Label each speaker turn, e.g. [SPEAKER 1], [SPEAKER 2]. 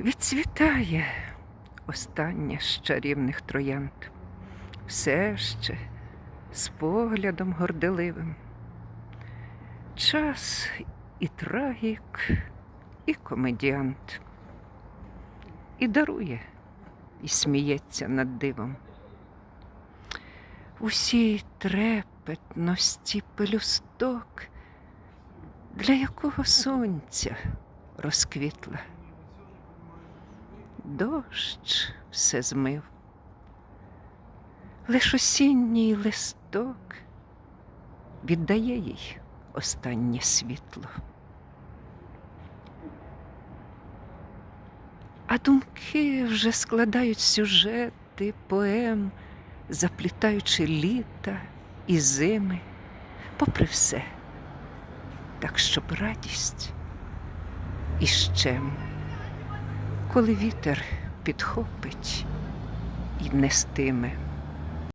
[SPEAKER 1] Відцвітає остання з чарівних троянд, все ще з поглядом горделивим. Час і трагік, і комедіант, і дарує, і сміється над дивом. Усій трепетності пелюсток, для якого сонця розквітла. Дощ все змив, лиш осінній листок віддає їй останнє світло. А думки вже складають сюжети поем, заплітаючи літа і зими, попри все, так щоб радість і коли вітер підхопить і нестиме.